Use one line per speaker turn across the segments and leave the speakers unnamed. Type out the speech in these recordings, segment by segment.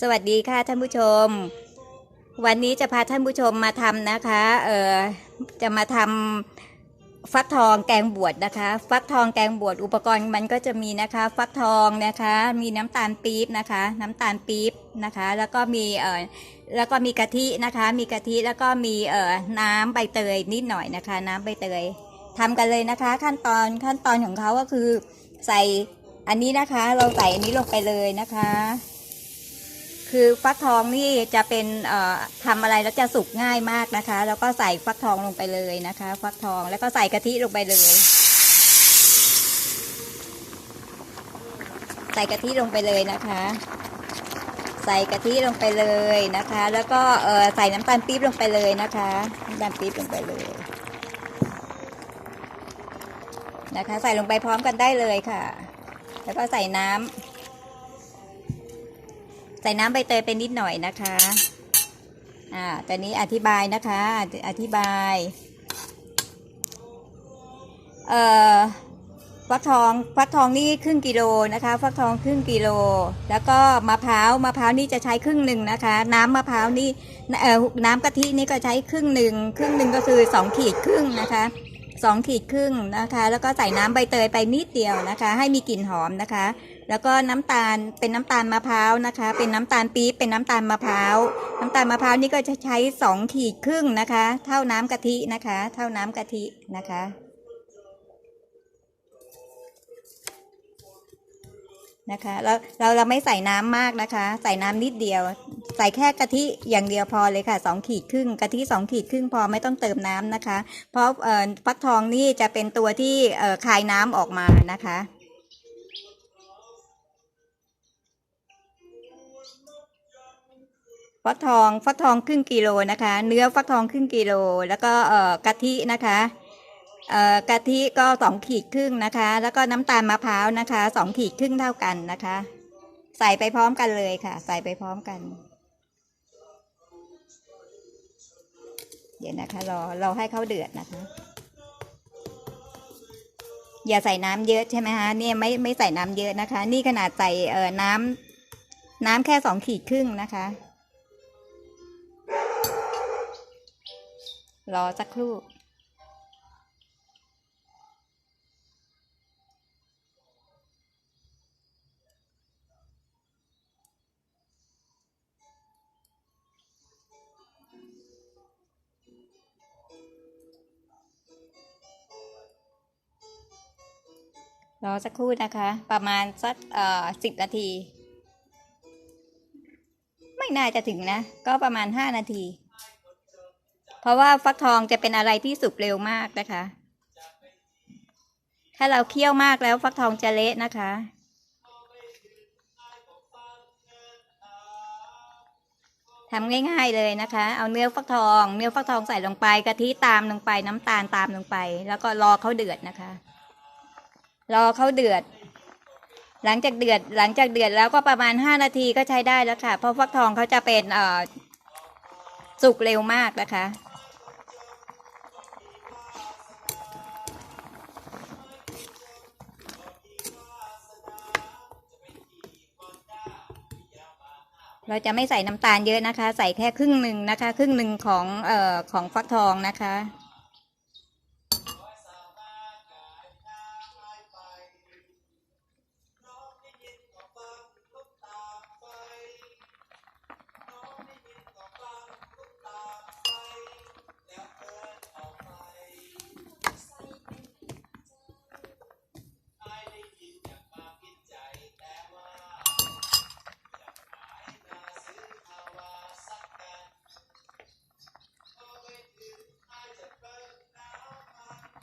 สวัสดีค่ะท่านผู้ชม วันนี้จะพาท่านผู้ชมมาทำนะคะ เออจะมาทำฟักทองแกงบวชนะคะ ฟักทองแกงบวชอุปกรณ์มันก็จะมีนะคะ ฟักทองนะคะ มีน้ำตาลปี๊บนะคะ น้ำตาลปี๊บนะคะ แล้วก็มีเออแล้วก็มีกะทินะคะ มีกะทิแล้วก็มีเออน้ำใบเตยนิดหน่อยนะคะ น้ำใบเตยทำกันเลยนะคะ ขั้นตอนขั้นตอนของเขาก็คือใส่อันนี้นะคะ เราใส่อันนี้ลงไปเลยนะคะ คือฟักทองนี่จะเป็นเอ่อทำอะไรแล้วจะสุกง่ายมากนะคะ แล้วก็ใส่ฟักทองลงไปเลยนะคะ ฟักทองแล้วก็ใส่กะทิลงไปเลย ใส่กะทิลงไปเลยนะคะ ใส่กะทิลงไปเลยนะคะ แล้วก็ใส่น้ำตาลปี๊บลงไปเลยนะคะน้ำตาลปี๊บลงไปเลยนะคะ ใส่ลงไปพร้อมกันได้เลยค่ะ แล้วก็ใส่น้ำ ใส่น้ำใบเตยไปนิดหน่อยนะคะ อ่าตอนนี้อธิบายนะคะ อธิบาย เอ่อฟักทองฟักทองนี่ครึ่งกิโลนะคะ ฟักทองครึ่งกิโล แล้วก็มะพร้าวมะพร้าวนี่จะใช้ครึ่งหนึ่งนะคะ น้ำมะพร้าวนี่เอ่อน้ำกะทินี่ก็ใช้ครึ่งหนึ่งครึ่งหนึ่งก็คือสองขีดครึ่งนะคะสองขีดครึ่งนะคะ แล้วก็ใส่น้ำใบเตยไปนิดเดียวนะคะ ให้มีกลิ่นหอมนะคะ แล้วก็น้ำตาลเป็นน้ำตาลมะพร้าวนะคะ เป็นน้ำตาลปี๊บเป็นน้ำตาลมะพร้าวน้ำตาลมะพร้าวนี่ก็จะใช้สองขีดครึ่งนะคะ เท่าน้ำกะทินะคะ เท่าน้ำกะทินะคะนะคะเราเราเราไม่ใส่น้ำมากนะคะ ใส่น้ำนิดเดียว ใส่แค่กะทิอย่างเดียวพอเลยค่ะสองขีดครึ่งกะทิสองขีดครึ่งพอไม่ต้องเติมน้ำนะคะ เพราะฟักทองนี่จะเป็นตัวที่คายน้ำออกมานะคะ ฟักทองฟักทองครึ่งกิโลนะคะ เนื้อฟักทองครึ่งกิโล แล้วก็เอ่อกะทินะคะเอ่อกะทิก็สองขีดครึ่งนะคะ แล้วก็น้ำตาลมะพร้าวนะคะสองขีดครึ่งเท่ากันนะคะ ใส่ไปพร้อมกันเลยค่ะ ใส่ไปพร้อมกัน เดี๋ยวนะคะรอรอให้เขาเดือดนะคะอย่าใส่น้ำเยอะใช่ไหมคะเนี่ยไม่ไม่ใส่น้ำเยอะนะคะ นี่ขนาดใส่เอ่อน้ำน้ำแค่สองขีดครึ่งนะคะ รอสักครู่ รอสักครู่นะคะ ประมาณสักเอ่อสิบนาที ไม่น่าจะถึงนะ ก็ประมาณห้านาที เพราะว่าฟักทองจะเป็นอะไรที่สุกเร็วมากนะคะ ถ้าเราเคี่ยวมากแล้วฟักทองจะเละนะคะ ทำง่ายๆเลยนะคะ เอาเนื้อฟักทอง เนื้อฟักทองใส่ลงไป กะทิตามลงไป น้ำตาลตามลงไป แล้วก็รอเขาเดือดนะคะ รอเขาเดือดหลังจากเดือดหลังจากเดือดแล้วก็ประมาณห้านาทีก็ใช้ได้แล้วค่ะ เพราะฟักทองเขาจะเป็นเอ่อสุกเร็วมากนะคะ เราจะไม่ใส่น้ำตาลเยอะนะคะ ใส่แค่ครึ่งหนึ่งนะคะ ครึ่งหนึ่งของเอ่อของฟักทองนะคะ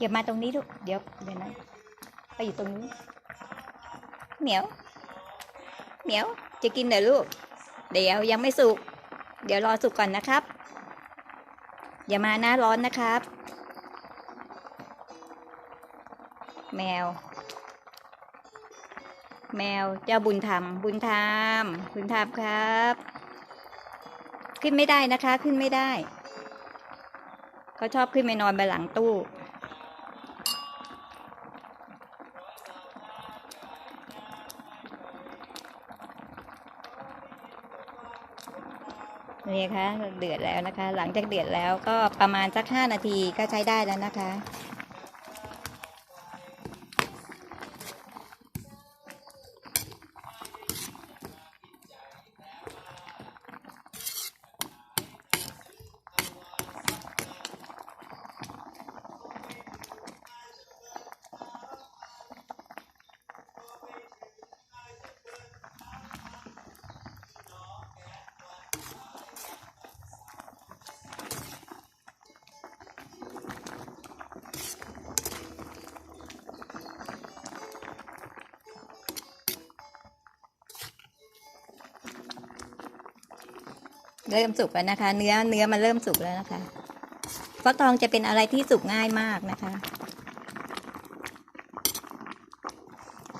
เดี๋ยวมาตรงนี้ลูก เดี๋ยวเดี๋ยวนะไปอยู่ตรงนี้ เหมียว เหมียว จะกินเหรอลูก เดี๋ยวยังไม่สุก เดี๋ยวรอสุกก่อนนะครับ อย่ามาหน้าร้อนนะครับ แมว แมวเจ้าบุญธรรม บุญธรรม บุญธรรมครับ ขึ้นไม่ได้นะคะ ขึ้นไม่ได้ เขาชอบขึ้นไปนอนบนหลังตู้ นี่ค่ะเดือดแล้วนะคะ หลังจากเดือดแล้วก็ประมาณสักห้านาทีก็ใช้ได้แล้วนะคะ เริ่มสุกแล้วนะคะ เนื้อเนื้อมันเริ่มสุกแล้วนะคะฟักทองจะเป็นอะไรที่สุกง่ายมากนะคะ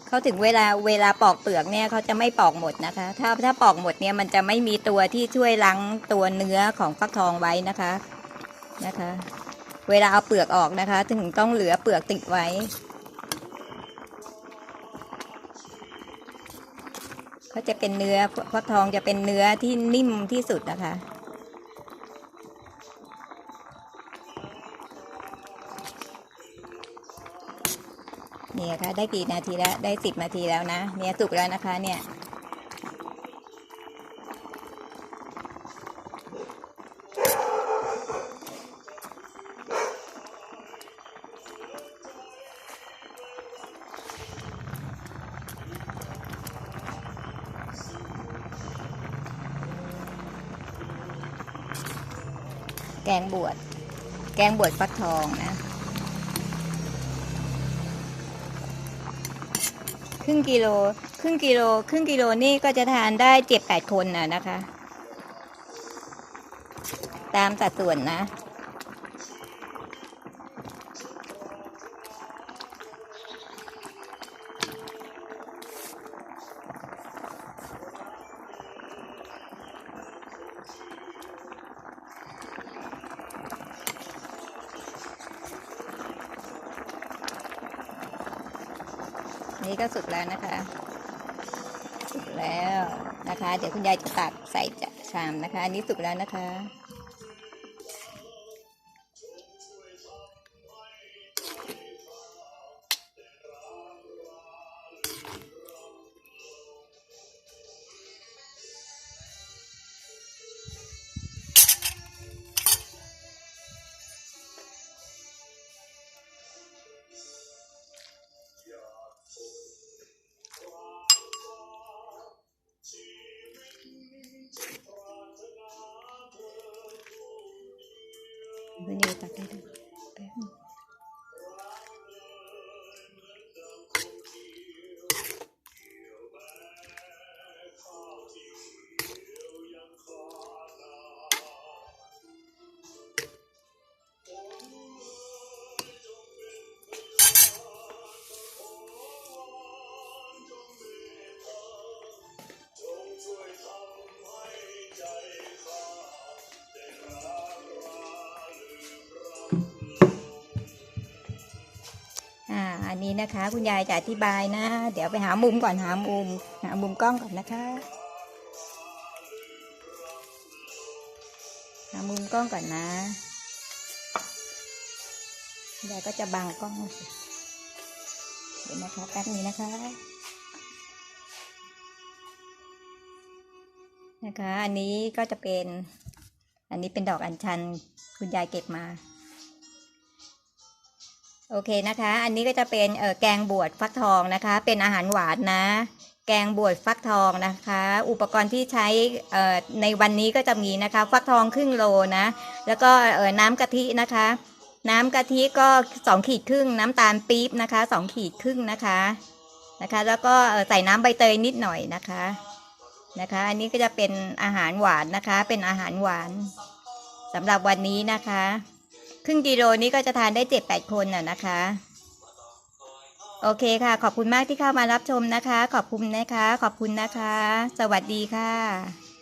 เขาถึงเวลาเวลาปอกเปลือกเนี่ยเขาจะไม่ปอกหมดนะคะ ถ้าถ้าปอกหมดเนี่ยมันจะไม่มีตัวที่ช่วยล้างตัวเนื้อของฟักทองไว้นะคะนะคะ เวลาเอาเปลือกออกนะคะ ถึงต้องเหลือเปลือกติดไว้ เขาจะเป็นเนื้อฟักทองจะเป็นเนื้อที่นิ่มที่สุดนะคะเนี่ยค่ะได้กี่นาทีแล้วได้สิบนาทีแล้วนะ เนี่ยสุกแล้วนะคะเนี่ย แกงบวชแกงบวชฟักทองนะ ครึ่งกิโล ครึ่งกิโล ครึ่งกิโลนี่ก็จะทานได้เจ็ดแปดคนนะนะคะ ตามสัดส่วนนะ นี้ก็สุกแล้วนะคะ สุกแล้วนะคะ เดี๋ยวคุณยายจะตักใส่ชามนะคะ อันนี้สุกแล้วนะคะ คุณยา อันนี้นะคะ คุณยายจะอธิบายนะ เดี๋ยวไปหามุมก่อนหามุม หามุมกล้องก่อนนะคะ หามุมกล้องก่อนนะคุณยายก็จะบังกล้องเดี๋ยวนะคะแป๊บนี้นะคะ นะคะ อันนี้ก็จะเป็น อันนี้เป็นดอกอัญชัน คุณยายเก็บมา โอเคนะคะ อันนี้ก็จะเป็นเออแกงบวชฟักทองนะคะ เป็นอาหารหวานนะ แกงบวชฟักทองนะคะ อุปกรณ์ที่ใช้เอ่อในวันนี้ก็จะมีนะคะ ฟักทองครึ่งโลนะ แล้วก็เออน้ำกะทินะคะ น้ำกะทิก็สองขีดครึ่ง น้ำตาลปี๊บนะคะสองขีดครึ่งนะคะนะคะ แล้วก็ใส่น้ำใบเตยนิดหน่อยนะคะนะคะ อันนี้ก็จะเป็นอาหารหวานนะคะ เป็นอาหารหวานสำหรับวันนี้นะคะ ครึ่งกิโลนี้ก็จะทานได้เจ็ดแปดคนน่ะนะคะ โอเคค่ะ ขอบคุณมากที่เข้ามารับชมนะคะ ขอบคุณนะคะ ขอบคุณนะคะ สวัสดีค่ะ